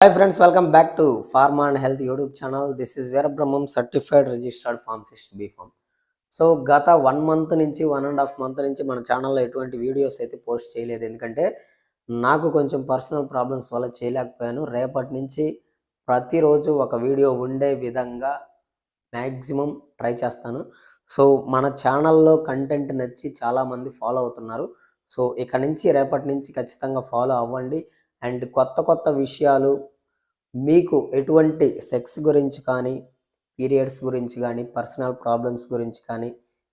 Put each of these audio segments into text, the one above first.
Hi friends welcome back to pharma and health YouTube channel this is Veerabrahmam certified registered pharmacist B pharm so గత one month నుంచి one and half month నుంచి మన ఛానల్లో ఎటువంటి videos అయితే post చేయలేదు. ఎందుకంటే నాకు కొంచెం పర్సనల్ ప్రాబ్లమ్స్ వల్ల చేయలేకపోయాను. రేపటి నుంచి ప్రతిరోజు ఒక వీడియో ఉండే విధంగా మ్యాక్సిమం ట్రై చేస్తాను. సో మన ఛానల్లో కంటెంట్ నచ్చి చాలామంది ఫాలో అవుతున్నారు. సో ఇక నుంచి రేపటి నుంచి ఖచ్చితంగా ఫాలో అవ్వండి. అండ్ కొత్త కొత్త విషయాలు మీకు ఎటువంటి సెక్స్ గురించి కానీ పీరియడ్స్ గురించి కానీ పర్సనల్ ప్రాబ్లమ్స్ గురించి కానీ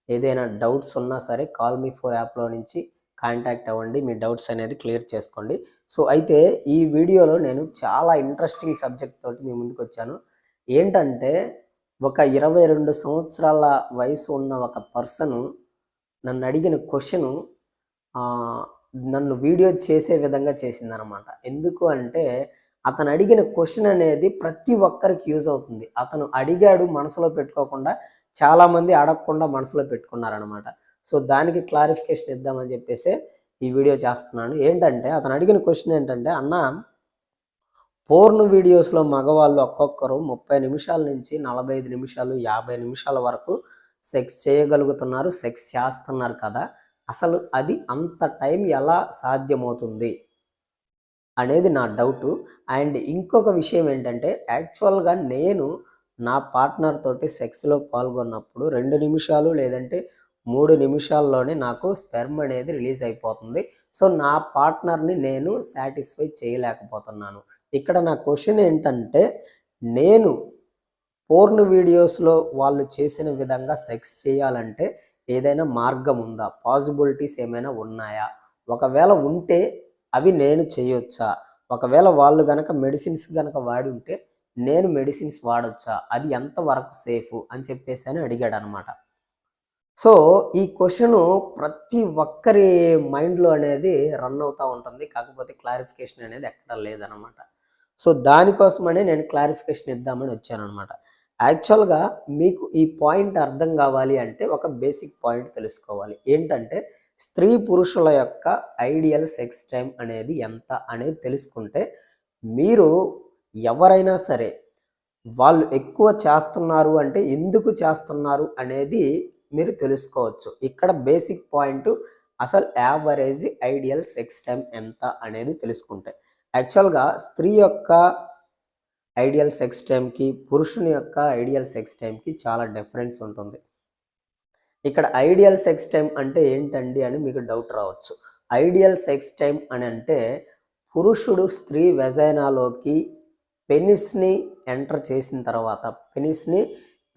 ఏదైనా డౌట్స్ ఉన్నా సరే కాల్ మీ ఫోర్ యాప్లో నుంచి కాంటాక్ట్ అవ్వండి. మీ డౌట్స్ అనేది క్లియర్ చేసుకోండి. సో అయితే ఈ వీడియోలో నేను చాలా ఇంట్రెస్టింగ్ సబ్జెక్ట్ తోటి మీ ముందుకు వచ్చాను. ఏంటంటే ఒక ఇరవై రెండు సంవత్సరాల వయసు ఉన్న ఒక పర్సన్ నన్ను అడిగిన క్వశ్చను నన్ను వీడియో చేసే విధంగా చేసిందనమాట ఎందుకు అంటే అతను అడిగిన క్వశ్చన్ అనేది ప్రతి ఒక్కరికి యూజ్ అవుతుంది. అతను అడిగాడు మనసులో పెట్టుకోకుండా చాలామంది అడగకుండా మనసులో పెట్టుకున్నారనమాట సో దానికి క్లారిఫికేషన్ ఇద్దామని చెప్పేసి ఈ వీడియో చేస్తున్నాను. ఏంటంటే అతను అడిగిన క్వశ్చన్ ఏంటంటే అన్న పోర్న్ వీడియోస్లో మగవాళ్ళు ఒక్కొక్కరు ముప్పై నిమిషాల నుంచి నలభై ఐదు నిమిషాలు యాభై నిమిషాల వరకు సెక్స్ చేయగలుగుతున్నారు సెక్స్ చేస్తున్నారు కదా అసలు అది అంత టైం ఎలా సాధ్యమవుతుంది అనేది నా డౌట్. అండ్ ఇంకొక విషయం ఏంటంటే యాక్చువల్గా నేను నా పార్ట్నర్ తోటి సెక్స్లో పాల్గొన్నప్పుడు రెండు నిమిషాలు లేదంటే మూడు నిమిషాల్లోనే నాకు స్పెర్మ్ అనేది రిలీజ్ అయిపోతుంది. సో నా పార్ట్నర్ని నేను సాటిస్ఫై చేయలేకపోతున్నాను. ఇక్కడ నా క్వశ్చన్ ఏంటంటే నేను పోర్న్ వీడియోస్లో వాళ్ళు చేసిన విధంగా సెక్స్ చేయాలంటే ఏదైనా మార్గం ఉందా పాసిబిలిటీస్ ఏమైనా ఉన్నాయా? ఒకవేళ ఉంటే అవి నేను చేయొచ్చా? ఒకవేళ వాళ్ళు గనక మెడిసిన్స్ గనక వాడి ఉంటే నేను మెడిసిన్స్ వాడొచ్చా? అది ఎంతవరకు సేఫ్ అని చెప్పేసి అని అడిగాడు అనమాట సో ఈ క్వశ్చన్ ప్రతి ఒక్కరి మైండ్లో అనేది రన్ అవుతూ ఉంటుంది. కాకపోతే క్లారిఫికేషన్ అనేది ఎక్కడ లేదనమాట. సో దానికోసమనే నేను క్లారిఫికేషన్ ఇద్దామని వచ్చానమాట యాక్చువల్గా మీకు ఈ పాయింట్ అర్థం కావాలి అంటే ఒక బేసిక్ పాయింట్ తెలుసుకోవాలి. ఏంటంటే స్త్రీ పురుషుల యొక్క ఐడియల్ సెక్స్ టైం అనేది ఎంత అనేది తెలుసుకుంటే మీరు ఎవరైనా సరే వాళ్ళు ఎక్కువ చేస్తున్నారు అంటే ఎందుకు చేస్తున్నారు అనేది మీరు తెలుసుకోవచ్చు. ఇక్కడ బేసిక్ పాయింట్ అసలు యావరేజ్ ఐడియల్ సెక్స్ టైం ఎంత అనేది తెలుసుకుంటే. యాక్చువల్గా స్త్రీ యొక్క ఐడియల్ సెక్స్ టైంకి పురుషుని యొక్క ఐడియల్ సెక్స్ టైంకి చాలా డిఫరెన్స్ ఉంటుంది. ఇక్కడ ఐడియల్ సెక్స్ టైం అంటే ఏంటండి అని మీకు డౌట్ రావచ్చు. ఐడియల్ సెక్స్ టైం అని అంటే పురుషుడు స్త్రీ వెజైనాలోకి పెనిస్ని ఎంటర్ చేసిన తర్వాత పెనిస్ని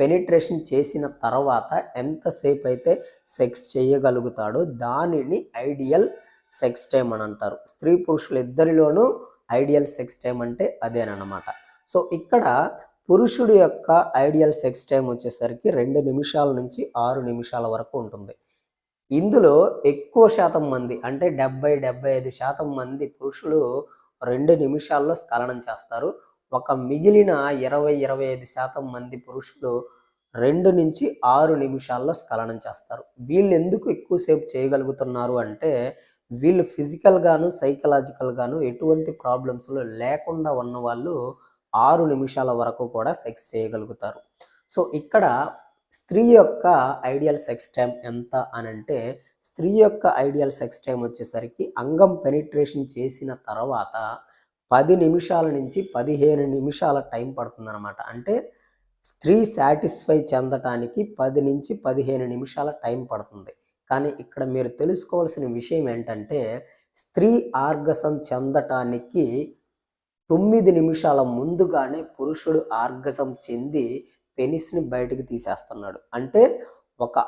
పెనిట్రేషన్ చేసిన తర్వాత ఎంతసేపు అయితే సెక్స్ చేయగలుగుతాడో దానిని ఐడియల్ సెక్స్ టైం అని అంటారు. స్త్రీ పురుషులు ఇద్దరిలోనూ ఐడియల్ సెక్స్ టైం అంటే అదేనమాట సో ఇక్కడ పురుషుడి యొక్క ఐడియల్ సెక్స్ టైం వచ్చేసరికి రెండు నిమిషాల నుంచి ఆరు నిమిషాల వరకు ఉంటుంది. ఇందులో ఎక్కువ శాతం మంది అంటే డెబ్బై డెబ్బై ఐదు శాతం మంది పురుషులు రెండు నిమిషాల్లో స్ఖలనం చేస్తారు. ఒక మిగిలిన ఇరవై ఇరవై ఐదు శాతం మంది పురుషులు రెండు నుంచి ఆరు నిమిషాల్లో స్ఖలనం చేస్తారు. వీళ్ళు ఎందుకు ఎక్కువసేపు చేయగలుగుతున్నారు అంటే వీళ్ళు ఫిజికల్గాను సైకలాజికల్గాను ఎటువంటి ప్రాబ్లమ్స్లో లేకుండా ఉన్న వాళ్ళు ఆరు నిమిషాల వరకు కూడా సెక్స్ చేయగలుగుతారు. సో ఇక్కడ స్త్రీ యొక్క ఐడియల్ సెక్స్ టైం ఎంత అని అంటే స్త్రీ యొక్క ఐడియల్ సెక్స్ టైం వచ్చేసరికి అంగం పెనిట్రేషన్ చేసిన తర్వాత పది నిమిషాల నుంచి పదిహేను నిమిషాల టైం పడుతుందన్నమాట. అంటే స్త్రీ సాటిస్ఫై చెందటానికి పది నుంచి పదిహేను నిమిషాల టైం పడుతుంది. కానీ ఇక్కడ మీరు తెలుసుకోవాల్సిన విషయం ఏంటంటే స్త్రీ ఆర్గసం చెందటానికి తొమ్మిది నిమిషాల ముందుగానే పురుషుడు ఆర్గసం చెంది పెనిస్ని బయటకు తీసేస్తున్నాడు. అంటే ఒక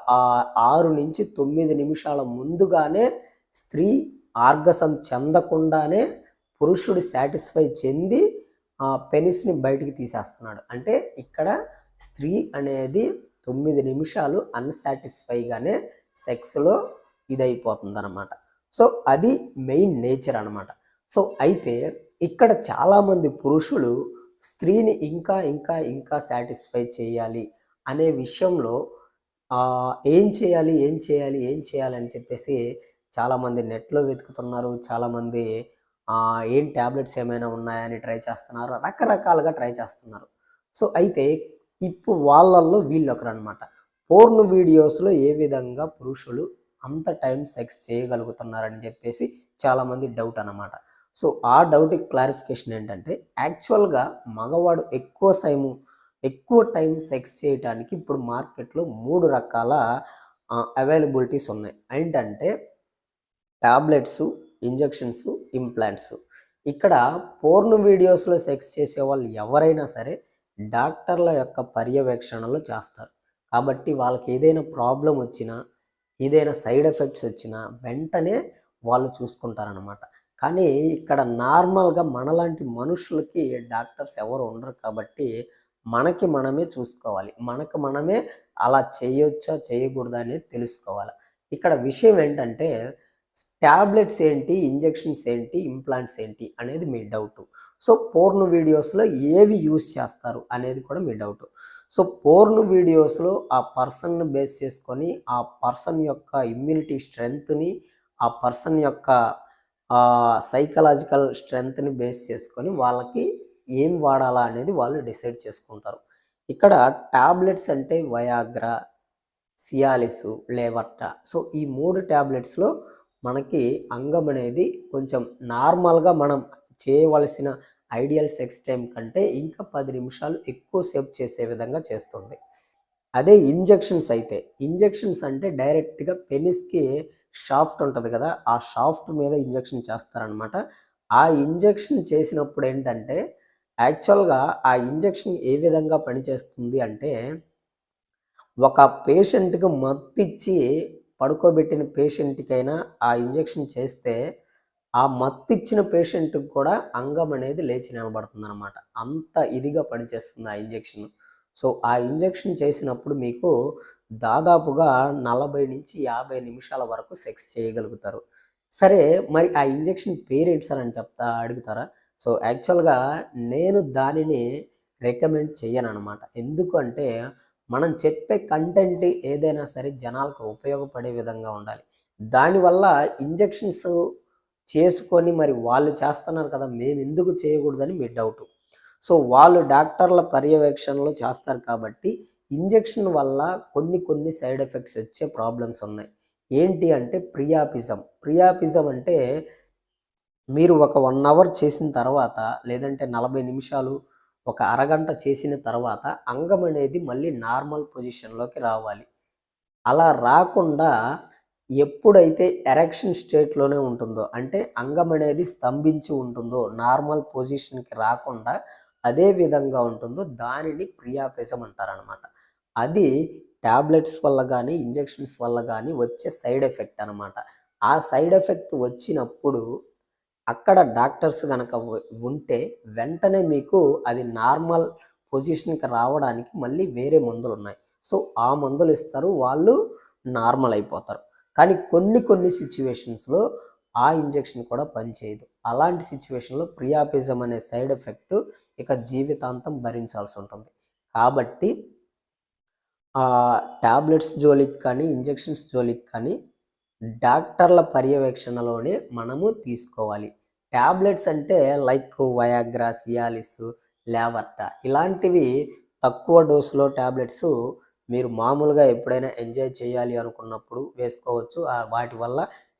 ఆరు నుంచి తొమ్మిది నిమిషాల ముందుగానే స్త్రీ ఆర్గసం చెందకుండానే పురుషుడు సాటిస్ఫై చెంది ఆ పెనిస్ని బయటికి తీసేస్తున్నాడు. అంటే ఇక్కడ స్త్రీ అనేది తొమ్మిది నిమిషాలు అన్సాటిస్ఫైగానే సెక్స్లో ఇదైపోతుంది అనమాట సో అది మెయిన్ నేచర్ అనమాట సో అయితే ఇక్కడ చాలామంది పురుషులు స్త్రీని ఇంకా ఇంకా ఇంకా సాటిస్ఫై చేయాలి అనే విషయంలో ఏం చేయాలి ఏం చేయాలి ఏం చేయాలి అని చెప్పేసి చాలామంది నెట్లో వెతుకుతున్నారు. చాలామంది ఏం ట్యాబ్లెట్స్ ఏమైనా ఉన్నాయని ట్రై చేస్తున్నారు. రకరకాలుగా ట్రై చేస్తున్నారు. సో అయితే ఇప్పుడు వాళ్ళల్లో వీళ్ళు ఒకరు అనమాట పోర్న్ వీడియోస్లో ఏ విధంగా పురుషులు అంత టైం సెక్స్ చేయగలుగుతున్నారని చెప్పేసి చాలామంది డౌట్ అన్నమాట. సో ఆ డౌట్ క్లారిఫికేషన్ ఏంటంటే యాక్చువల్గా మగవాడు ఎక్కువ టైము ఎక్కువ టైం సెక్స్ చేయడానికి ఇప్పుడు మార్కెట్లో మూడు రకాల అవైలబిలిటీస్ ఉన్నాయి. ఏంటంటే టాబ్లెట్స్ ఇంజెక్షన్స్ ఇంప్లాంట్స్ ఇక్కడ పోర్న్ వీడియోస్లో సెక్స్ చేసే వాళ్ళు ఎవరైనా సరే డాక్టర్ల యొక్క పర్యవేక్షణలో చేస్తారు. కాబట్టి వాళ్ళకి ఏదైనా ప్రాబ్లం వచ్చినా ఏదైనా సైడ్ ఎఫెక్ట్స్ వచ్చినా వెంటనే వాళ్ళు చూసుకుంటారనమాట కానీ ఇక్కడ నార్మల్గా మనలాంటి మనుషులకి డాక్టర్స్ ఎవరు ఉండరు కాబట్టి మనకి మనమే చూసుకోవాలి. మనకు మనమే అలా చేయొచ్చా చేయకూడదా అనేది తెలుసుకోవాలి. ఇక్కడ విషయం ఏంటంటే ట్యాబ్లెట్స్ ఏంటి ఇంజెక్షన్స్ ఏంటి ఇంప్లాంట్స్ ఏంటి అనేది మీ డౌట్. సో పోర్ను వీడియోస్లో ఏవి యూస్ చేస్తారు అనేది కూడా మీ డౌట్. సో పోర్ను వీడియోస్లో ఆ పర్సన్ను బేస్ చేసుకొని ఆ పర్సన్ యొక్క ఇమ్యూనిటీ స్ట్రెంగ్త్ని ఆ పర్సన్ యొక్క సైకలాజికల్ స్ట్రెంగ్త్ని బేస్ చేసుకొని వాళ్ళకి ఏం వాడాలా అనేది వాళ్ళు డిసైడ్ చేసుకుంటారు. ఇక్కడ ట్యాబ్లెట్స్ అంటే వయాగ్రా సియాలిస్ లేవర్టా. సో ఈ మూడు ట్యాబ్లెట్స్లో మనకి అంగం అనేది కొంచెం నార్మల్గా మనం చేయవలసిన ఐడియల్ సెక్స్ టైం కంటే ఇంకా పది నిమిషాలు ఎక్కువసేపు చేసే విధంగా చేస్తుంది. అదే ఇంజెక్షన్స్ అయితే. ఇంజెక్షన్స్ అంటే డైరెక్ట్గా పెనిస్కి షాఫ్ట్ ఉంటుంది కదా ఆ షాఫ్ట్ మీద ఇంజెక్షన్ చేస్తారనమాట ఆ ఇంజెక్షన్ చేసినప్పుడు ఏంటంటే యాక్చువల్గా ఆ ఇంజెక్షన్ ఏ విధంగా పనిచేస్తుంది అంటే ఒక పేషెంట్కి మత్తిచ్చి పడుకోబెట్టిన పేషెంట్కైనా ఆ ఇంజెక్షన్ చేస్తే ఆ మత్తిచ్చిన పేషెంట్కి కూడా అంగం అనేది లేచి నిలబడుతుంది అనమాట అంత ఇదిగా పనిచేస్తుంది ఆ ఇంజెక్షన్. సో ఆ ఇంజెక్షన్ చేసినప్పుడు మీకు దాదాపుగా నలభై నుంచి యాభై నిమిషాల వరకు సెక్స్ చేయగలుగుతారు. సరే మరి ఆ ఇంజెక్షన్ పేరేంటి సార్ అని చెప్తా అడుగుతారా? సో యాక్చువల్గా నేను దానిని రికమెండ్ చేయను అనమాట ఎందుకంటే మనం చెప్పే కంటెంట్ ఏదైనా సరే జనాలకు ఉపయోగపడే విధంగా ఉండాలి. దానివల్ల ఇంజెక్షన్స్ చేసుకొని మరి వాళ్ళు చేస్తున్నారు కదా మేము ఎందుకు చేయకూడదని మీ డౌట్. సో వాళ్ళు డాక్టర్ల పర్యవేక్షణలో చేస్తారు కాబట్టి ఇంజెక్షన్ వల్ల కొన్ని కొన్ని సైడ్ ఎఫెక్ట్స్ వచ్చే ప్రాబ్లమ్స్ ఉన్నాయి. ఏంటి అంటే ప్రియాపిజం. ప్రియాపిజం అంటే మీరు ఒక వన్ అవర్ చేసిన తర్వాత లేదంటే నలభై నిమిషాలు ఒక అరగంట చేసిన తర్వాత అంగం అనేది మళ్ళీ నార్మల్ పొజిషన్లోకి రావాలి. అలా రాకుండా ఎప్పుడైతే ఎరెక్షన్ స్టేట్లోనే ఉంటుందో అంటే అంగం అనేది స్తంభించి ఉంటుందో నార్మల్ పొజిషన్కి రాకుండా అదే విధంగా ఉంటుందో దానిని ప్రియాపిజం అంటారనమాట అది ట్యాబ్లెట్స్ వల్ల కానీ ఇంజెక్షన్స్ వల్ల కానీ వచ్చే సైడ్ ఎఫెక్ట్ అనమాట ఆ సైడ్ ఎఫెక్ట్ వచ్చినప్పుడు అక్కడ డాక్టర్స్ కనుక ఉంటే వెంటనే మీకు అది నార్మల్ పొజిషన్కి రావడానికి మళ్ళీ వేరే మందులు ఉన్నాయి సో ఆ మందులు ఇస్తారు వాళ్ళు నార్మల్ అయిపోతారు. కానీ కొన్ని కొన్ని సిచ్యువేషన్స్లో ఆ ఇంజెక్షన్ కూడా పనిచేయదు. అలాంటి సిచ్యువేషన్లో ప్రియాపిజం అనే సైడ్ ఎఫెక్ట్ ఇక జీవితాంతం భరించాల్సి ఉంటుంది. కాబట్టి ట్యాబ్లెట్స్ జోలికి కానీ ఇంజెక్షన్స్ జోలికి కానీ డాక్టర్ల పర్యవేక్షణలోనే మనము తీసుకోవాలి. ట్యాబ్లెట్స్ అంటే లైక్ వయాగ్రా సియాలిస్ లేవర్టా ఇలాంటివి తక్కువ డోసులో ట్యాబ్లెట్స్ మీరు మామూలుగా ఎప్పుడైనా ఎంజాయ్ చేయాలి అనుకున్నప్పుడు వేసుకోవచ్చు. వాటి వల్ల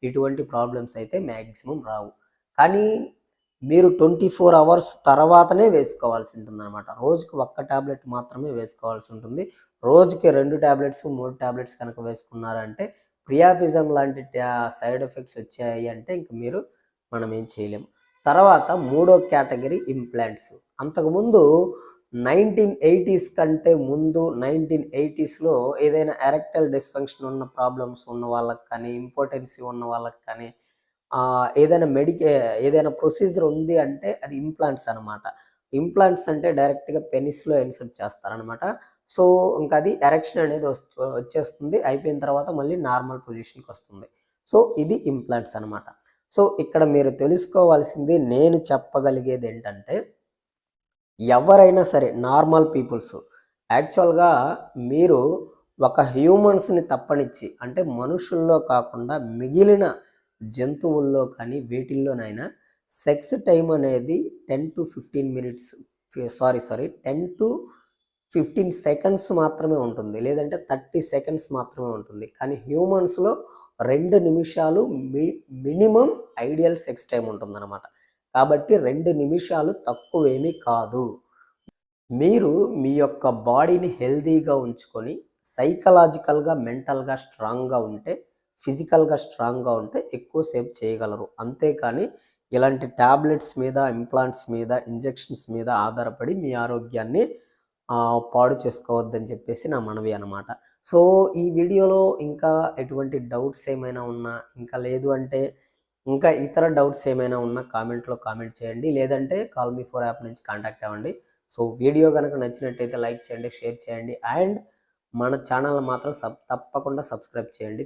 ఎటువంటి ప్రాబ్లమ్స్ అయితే మ్యాక్సిమం రావు. కానీ మీరు ట్వంటీ ఫోర్ అవర్స్ తర్వాతనే వేసుకోవాల్సి ఉంటుంది అనమాట రోజుకి ఒక్క ట్యాబ్లెట్ మాత్రమే వేసుకోవాల్సి ఉంటుంది. రోజుకి రెండు ట్యాబ్లెట్స్ మూడు ట్యాబ్లెట్స్ కనుక వేసుకున్నారంటే ప్రియాపిజం లాంటి సైడ్ ఎఫెక్ట్స్ వచ్చాయి అంటే ఇంక మీరు మనం ఏం చేయలేము. తర్వాత మూడో కేటగిరీ ఇంప్లాంట్స్. అంతకుముందు నైన్టీన్ ఎయిటీస్ కంటే ముందు నైన్టీన్ ఎయిటీస్లో ఏదైనా ఎరెక్టల్ డిస్ఫంక్షన్ ఉన్న ప్రాబ్లమ్స్ ఉన్న వాళ్ళకి కానీ ఇంపార్టెన్సీ ఉన్న వాళ్ళకి కానీ ఏదైనా మెడికే ఏదైనా ప్రొసీజర్ ఉంది అంటే అది ఇంప్లాంట్స్ అనమాట ఇంప్లాంట్స్ అంటే డైరెక్ట్గా పెనిస్లో ఇన్సర్ట్ చేస్తారనమాట సో ఇంకా అది ఎరెక్షన్ అనేది వచ్చేస్తుంది. అయిపోయిన తర్వాత మళ్ళీ నార్మల్ పొజిషన్కి వస్తుంది. సో ఇది ఇంప్లాంట్స్ అనమాట సో ఇక్కడ మీరు తెలుసుకోవాల్సింది నేను చెప్పగలిగేది ఏంటంటే ఎవరైనా సరే నార్మల్ పీపుల్స్ యాక్చువల్గా మీరు ఒక హ్యూమన్స్ని తప్పనిచ్చి అంటే మనుషుల్లో కాకుండా మిగిలిన జంతువుల్లో కానీ వీటిల్లోనైనా సెక్స్ టైం అనేది ten to fifteen minutes sorry sorry ten to fifteen seconds మాత్రమే ఉంటుంది. లేదంటే థర్టీ సెకండ్స్ మాత్రమే ఉంటుంది. కానీ హ్యూమన్స్లో రెండు నిమిషాలు మి మినిమం ఐడియల్ సెక్స్ టైం ఉంటుందన్నమాట. కాబట్టి రెండు నిమిషాలు తక్కువేమీ కాదు. మీరు మీ యొక్క బాడీని హెల్తీగా ఉంచుకొని సైకలాజికల్గా మెంటల్గా స్ట్రాంగ్గా ఉంటే ఫిజికల్గా స్ట్రాంగ్గా ఉంటే ఎక్కువసేపు చేయగలరు. అంతేకాని ఇలాంటి ట్యాబ్లెట్స్ మీద ఇంప్లాంట్స్ మీద ఇంజెక్షన్స్ మీద ఆధారపడి మీ ఆరోగ్యాన్ని పాడు చేసుకోవద్దని చెప్పేసి నా మనవి అనమాట సో ఈ వీడియోలో ఇంకా ఎటువంటి డౌట్స్ ఏమైనా ఉన్నా ఇంకా లేదు అంటే ఇంకా ఇతర డౌట్స్ ఏమైనా ఉన్నా కామెంట్లో కామెంట్ చేయండి. లేదంటే కాల్ మీ ఫోర్ యాప్ నుంచి కాంటాక్ట్ అవ్వండి. సో వీడియో కనుక నచ్చినట్టయితే లైక్ చేయండి షేర్ చేయండి. అండ్ మన ఛానల్ మాత్రం సబ్ తప్పకుండా సబ్స్క్రైబ్ చేయండి.